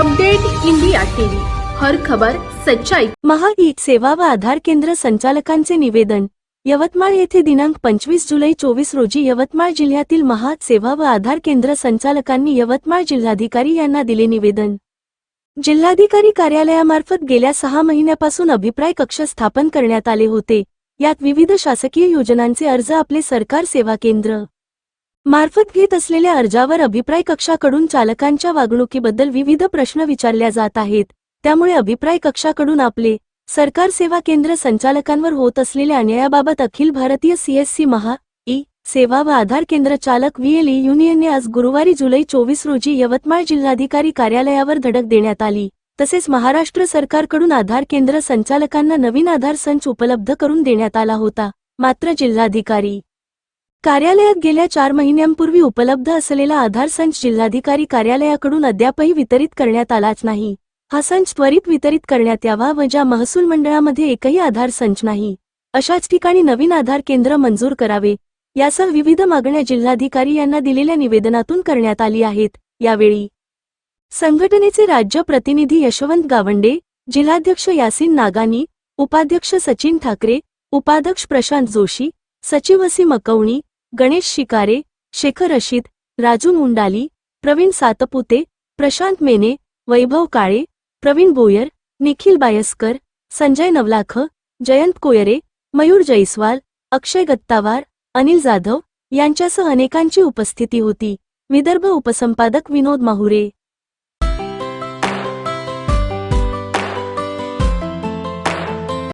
Update India TV. हर खबर सच्चाई. महा E सेवा व आधार केंद्र संचालकांचे निवेदन. यवतमाळ येथे दिनांक पंचवीस जुलै चोवीस रोजी यवतमाळ जिल्ह्यातील महा सेवा व आधार केंद्र संचालकांनी यवतमाळ जिल्हाधिकारी यांना दिले निवेदन. जिल्हाधिकारी कार्यालयामार्फत गेल्या सहा महिन्यापासून अभिप्राय कक्ष स्थापन करण्यात आले होते. यात विविध शासकीय योजनांचे अर्ज आपले सरकार सेवा केंद्र. मार्फत घेत असलेल्या अर्जावर अभिप्राय कक्षाकडून चालकांच्या वागणुकीबद्दल विविध प्रश्न विचारल्या जात आहेत. त्यामुळे अभिप्राय कक्षाकडून आपले सरकार सेवा केंद्र संचालकांवर होत असलेल्या अन्यायाबाबत अखिल भारतीय सीएससी महा ई सेवा व आधार केंद्र चालक व्हीएलई युनियनने आज गुरुवारी जुलै चोवीस रोजी यवतमाळ जिल्हाधिकारी कार्यालयावर धडक देण्यात आली. तसेच महाराष्ट्र सरकारकडून आधार केंद्र संचालकांना नवीन आधार संच उपलब्ध करून देण्यात आला होता. मात्र जिल्हाधिकारी कार्यालयात गेल्या चार महिन्यांपूर्वी उपलब्ध असलेला आधार संच जिल्हाधिकारी कार्यालयाकडून अद्यापही वितरित करण्यात आलाच नाही. हा संच त्वरित वितरित करण्यात यावा व ज्या महसूल मंडळामध्ये एकही आधार संच नाही अशाच ठिकाणी नवीन आधार केंद्र मंजूर करावे. यासह विविध मागण्या जिल्हाधिकारी यांना दिलेल्या निवेदनातून करण्यात आली आहेत. यावेळी संघटनेचे राज्य प्रतिनिधी यशवंत गावंडे जिल्हाध्यक्ष यासिन नागानी उपाध्यक्ष सचिन ठाकरे उपाध्यक्ष प्रशांत जोशी सचिव असी मकवणी गणेश शिकारे शेखर रशीद राजू मुंडाली प्रवीण सातपुते प्रशांत मेने वैभव काळे प्रवीण बोयर निखिल बायस्कर संजय नवलाख जयंत कोयरे मयूर जैस्वाल अक्षय गत्तावार अनिल जाधव यांच्यासह अनेकांची उपस्थिती होती. विदर्भ उपसंपादक विनोद माहुरे.